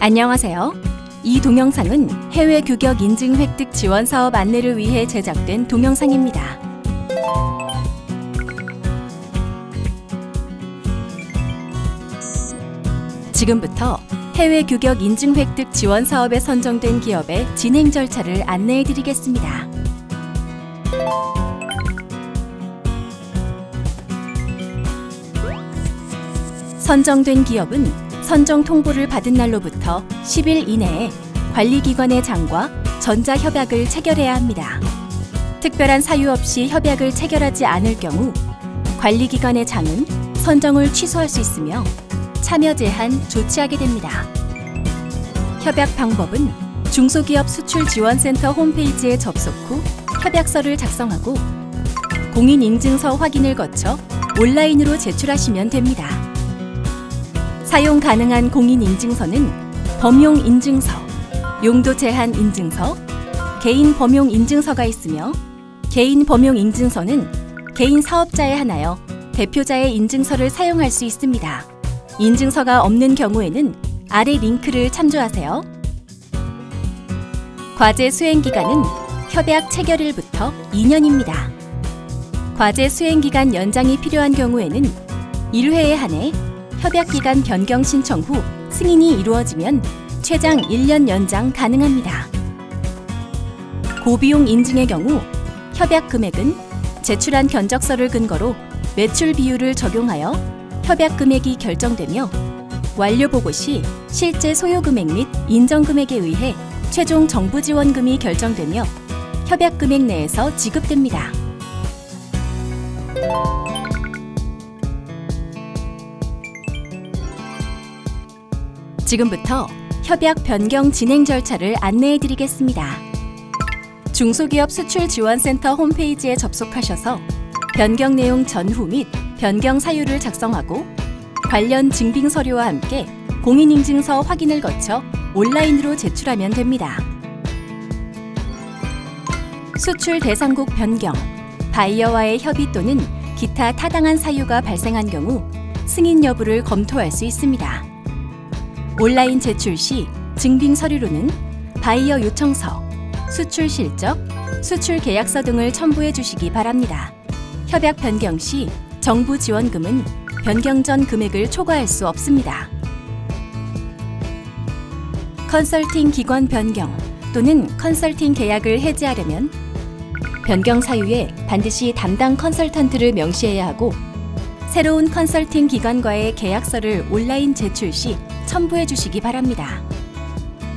안녕하세요. 이 동영상은 해외 규격 인증 획득 지원 사업 안내를 위해 제작된 동영상입니다. 지금부터 해외 규격 인증 획득 지원 사업에 선정된 기업의 진행 절차를 안내해 드리겠습니다. 선정된 기업은 선정 통보를 받은 날로부터 10일 이내에 관리기관의 장과 전자협약을 체결해야 합니다. 특별한 사유 없이 협약을 체결하지 않을 경우 관리기관의 장은 선정을 취소할 수 있으며 참여 제한 조치하게 됩니다. 협약 방법은 중소기업 수출 지원센터 홈페이지에 접속 후 협약서를 작성하고 공인인증서 확인을 거쳐 온라인으로 제출하시면 됩니다. 사용 가능한 공인인증서는 범용 인증서, 용도 제한 인증서, 개인 범용 인증서가 있으며 개인 범용 인증서는 개인 사업자에 한하여 대표자의 인증서를 사용할 수 있습니다. 인증서가 없는 경우에는 아래 링크를 참조하세요. 과제 수행 기간은 협약 체결일부터 2년입니다. 과제 수행 기간 연장이 필요한 경우에는 1회에 한해 협약 기간 변경 신청 후 승인이 이루어지면 최장 1년 연장 가능합니다. 고비용 인증의 경우 협약 금액은 제출한 견적서를 근거로 매출 비율을 적용하여 협약 금액이 결정되며 완료 보고 시 실제 소요 금액 및 인정 금액에 의해 최종 정부 지원금이 결정되며 협약 금액 내에서 지급됩니다. 지금부터 협약 변경 진행 절차를 안내해 드리겠습니다. 중소기업 수출 지원센터 홈페이지에 접속하셔서 변경 내용 전후 및 변경 사유를 작성하고 관련 증빙 서류와 함께 공인인증서 확인을 거쳐 온라인으로 제출하면 됩니다. 수출 대상국 변경, 바이어와의 협의 또는 기타 타당한 사유가 발생한 경우 승인 여부를 검토할 수 있습니다. 온라인 제출 시 증빙 서류로는 바이어 요청서, 수출 실적, 수출 계약서 등을 첨부해 주시기 바랍니다. 협약 변경 시 정부 지원금은 변경 전 금액을 초과할 수 없습니다. 컨설팅 기관 변경 또는 컨설팅 계약을 해지하려면 변경 사유에 반드시 담당 컨설턴트를 명시해야 하고 새로운 컨설팅 기관과의 계약서를 온라인 제출 시 첨부해 주시기 바랍니다.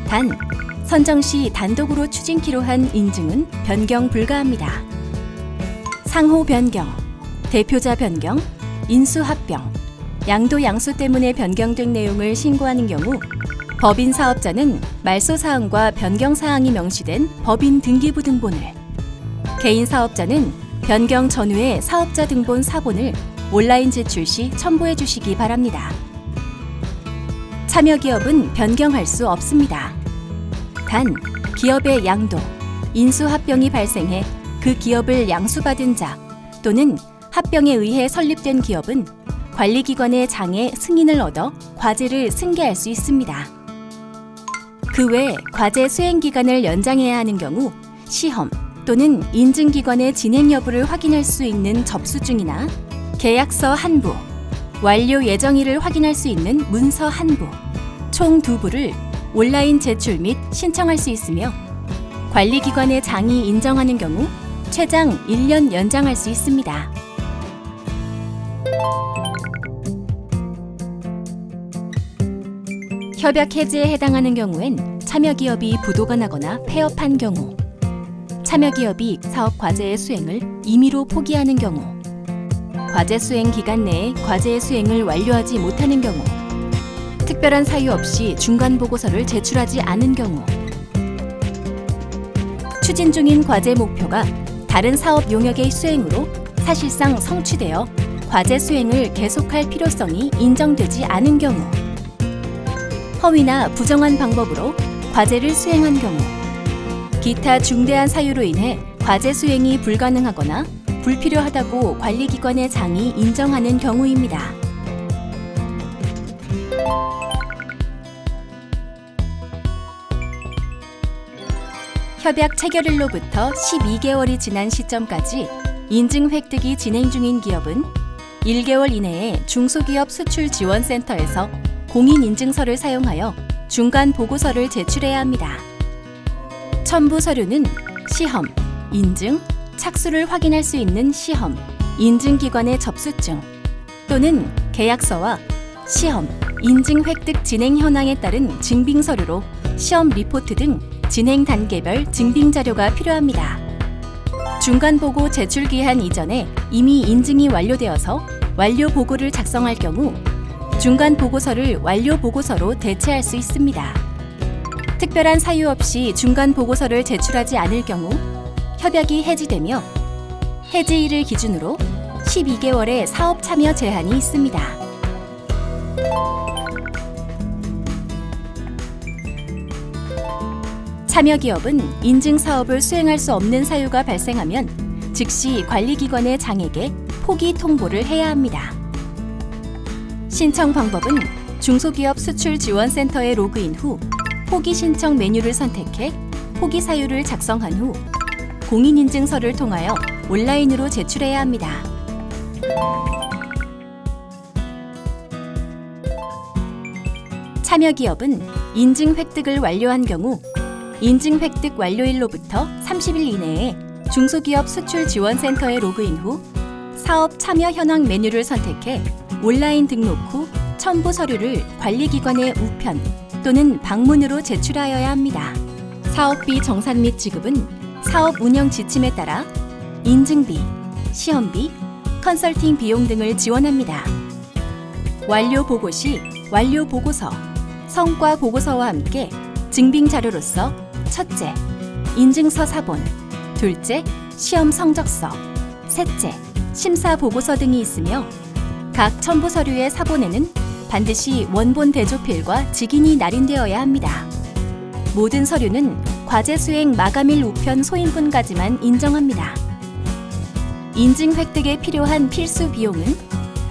단, 선정 시 단독으로 추진키로 한 인증은 변경 불가합니다. 상호 변경, 대표자 변경, 인수 합병, 양도 양수 때문에 변경된 내용을 신고하는 경우 법인 사업자는 말소 사항과 변경 사항이 명시된 법인 등기부 등본을, 개인 사업자는 변경 전후의 사업자 등본 사본을 온라인 제출 시 첨부해 주시기 바랍니다. 참여 기업은 변경할 수 없습니다. 단, 기업의 양도, 인수 합병이 발생해 그 기업을 양수받은 자 또는 합병에 의해 설립된 기업은 관리기관의 장에 승인을 얻어 과제를 승계할 수 있습니다. 그 외 과제 수행 기간을 연장해야 하는 경우 시험 또는 인증기관의 진행 여부를 확인할 수 있는 접수증이나 계약서 한 부, 완료 예정일을 확인할 수 있는 문서 한 부, 총 두 부를 온라인 제출 및 신청할 수 있으며 관리기관의 장이 인정하는 경우 최장 1년 연장할 수 있습니다. 협약 해지에 해당하는 경우엔 참여 기업이 부도가 나거나 폐업한 경우, 참여 기업이 사업 과제의 수행을 임의로 포기하는 경우, 과제 수행 기간 내에 과제의 수행을 완료하지 못하는 경우, 특별한 사유 없이 중간 보고서를 제출하지 않은 경우, 추진 중인 과제 목표가 다른 사업 용역의 수행으로 사실상 성취되어 과제 수행을 계속할 필요성이 인정되지 않은 경우, 허위나 부정한 방법으로 과제를 수행한 경우, 기타 중대한 사유로 인해 과제 수행이 불가능하거나 불필요하다고 관리기관의 장이 인정하는 경우입니다. 협약 체결일로부터 12개월이 지난 시점까지 인증 획득이 진행 중인 기업은 1개월 이내에 중소기업 수출 지원센터에서 공인인증서를 사용하여 중간 보고서를 제출해야 합니다. 첨부 서류는 시험, 인증, 착수를 확인할 수 있는 시험, 인증기관의 접수증 또는 계약서와 시험, 인증 획득 진행 현황에 따른 증빙 서류로 시험 리포트 등 진행 단계별 증빙 자료가 필요합니다. 중간 보고 제출 기한 이전에 이미 인증이 완료되어서 완료 보고를 작성할 경우 중간 보고서를 완료 보고서로 대체할 수 있습니다. 특별한 사유 없이 중간 보고서를 제출하지 않을 경우 협약이 해지되며 해지일을 기준으로 12개월의 사업 참여 제한이 있습니다. 참여 기업은 인증 사업을 수행할 수 없는 사유가 발생하면 즉시 관리기관의 장에게 포기 통보를 해야 합니다. 신청 방법은 중소기업 수출 지원센터에 로그인 후 포기 신청 메뉴를 선택해 포기 사유를 작성한 후 공인인증서를 통하여 온라인으로 제출해야 합니다. 참여 기업은 인증 획득을 완료한 경우 인증 획득 완료일로부터 30일 이내에 중소기업 수출 지원센터에 로그인 후 사업 참여 현황 메뉴를 선택해 온라인 등록 후 첨부 서류를 관리기관의 우편 또는 방문으로 제출하여야 합니다. 사업비 정산 및 지급은 사업 운영 지침에 따라 인증비, 시험비, 컨설팅 비용 등을 지원합니다. 완료 보고 시 완료 보고서, 성과 보고서와 함께 증빙 자료로서 첫째, 인증서 사본, 둘째, 시험 성적서, 셋째, 심사 보고서 등이 있으며 각 첨부 서류의 사본에는 반드시 원본 대조필과 직인이 날인되어야 합니다. 모든 서류는 과제 수행 마감일 우편 소인분까지만 인정합니다. 인증 획득에 필요한 필수 비용은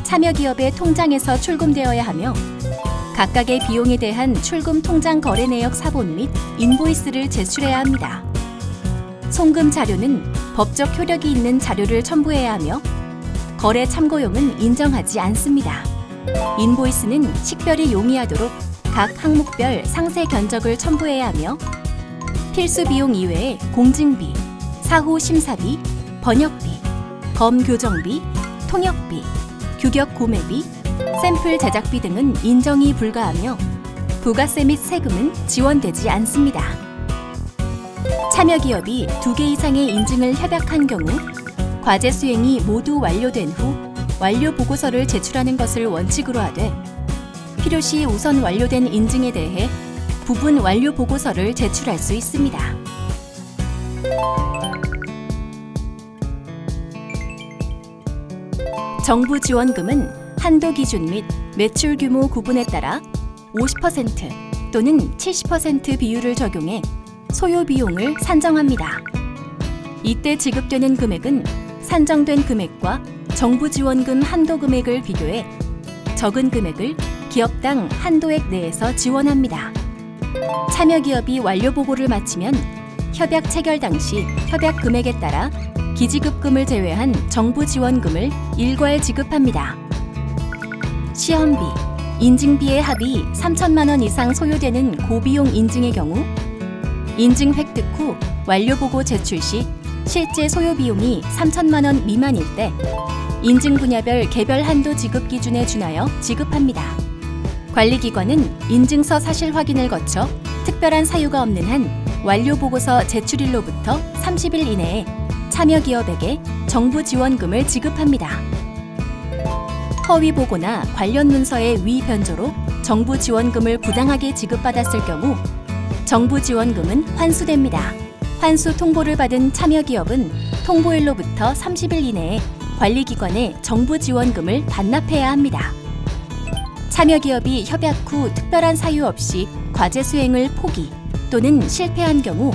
참여 기업의 통장에서 출금되어야 하며 각각의 비용에 대한 출금 통장 거래 내역 사본 및 인보이스를 제출해야 합니다. 송금 자료는 법적 효력이 있는 자료를 첨부해야 하며 거래 참고용은 인정하지 않습니다. 인보이스는 식별이 용이하도록 각 항목별 상세 견적을 첨부해야 하며 필수 비용 이외에 공증비, 사후 심사비, 번역비, 검 교정비, 통역비, 규격 구매비, 샘플 제작비 등은 인정이 불가하며 부가세 및 세금은 지원되지 않습니다. 참여 기업이 두 개 이상의 인증을 협약한 경우 과제 수행이 모두 완료된 후 완료 보고서를 제출하는 것을 원칙으로 하되 필요시 우선 완료된 인증에 대해 부분 완료 보고서를 제출할 수 있습니다. 정부 지원금은 한도 기준 및 매출 규모 구분에 따라 50% 또는 70% 비율을 적용해 소요 비용을 산정합니다. 이때 지급되는 금액은 산정된 금액과 정부 지원금 한도 금액을 비교해 적은 금액을 기업당 한도액 내에서 지원합니다. 참여 기업이 완료 보고를 마치면 협약 체결 당시 협약 금액에 따라 기지급금을 제외한 정부 지원금을 일괄 지급합니다. 시험비, 인증비의 합이 3천만 원 이상 소요되는 고비용 인증의 경우 인증 획득 후 완료 보고 제출 시 실제 소요 비용이 3천만 원 미만일 때 인증 분야별 개별 한도 지급 기준에 준하여 지급합니다. 관리기관은 인증서 사실 확인을 거쳐 특별한 사유가 없는 한 완료 보고서 제출일로부터 30일 이내에 참여 기업에게 정부 지원금을 지급합니다. 허위 보고나 관련 문서의 위 변조로 정부 지원금을 부당하게 지급받았을 경우 정부 지원금은 환수됩니다. 환수 통보를 받은 참여 기업은 통보일로부터 30일 이내에 관리기관에 정부 지원금을 반납해야 합니다. 참여 기업이 협약 후 특별한 사유 없이 과제 수행을 포기 또는 실패한 경우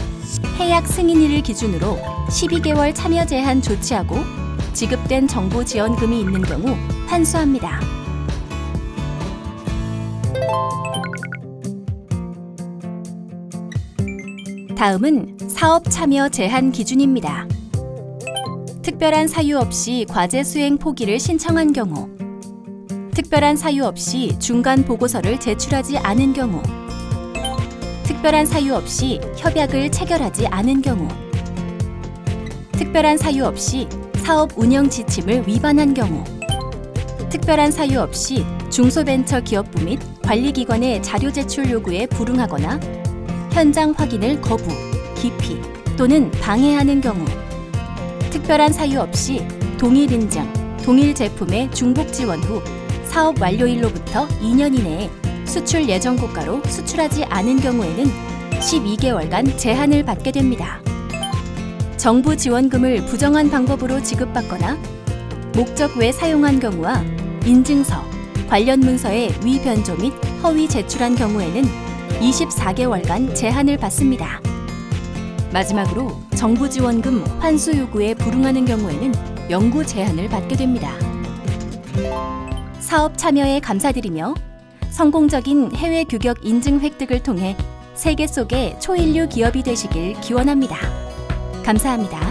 해약 승인일을 기준으로 12개월 참여 제한 조치하고 지급된 정부 지원금이 있는 경우 환수합니다. 다음은 사업 참여 제한 기준입니다. 특별한 사유 없이 과제 수행 포기를 신청한 경우, 특별한 사유 없이 중간 보고서를 제출하지 않은 경우, 특별한 사유 없이 협약을 체결하지 않은 경우, 특별한 사유 없이 사업 운영 지침을 위반한 경우, 특별한 사유 없이 중소벤처 기업부 및 관리기관의 자료 제출 요구에 불응하거나 현장 확인을 거부, 기피 또는 방해하는 경우, 특별한 사유 없이 동일 인증, 동일 제품의 중복 지원 후 사업 완료일로부터 2년 이내에 수출 예정 국가로 수출하지 않은 경우에는 12개월간 제한을 받게 됩니다. 정부 지원금을 부정한 방법으로 지급받거나 목적 외 사용한 경우와 인증서, 관련 문서의 위변조 및 허위 제출한 경우에는 24개월간 제한을 받습니다. 마지막으로 정부 지원금 환수 요구에 불응하는 경우에는 영구 제한을 받게 됩니다. 사업 참여에 감사드리며 성공적인 해외 규격 인증 획득을 통해 세계 속의 초일류 기업이 되시길 기원합니다. 감사합니다.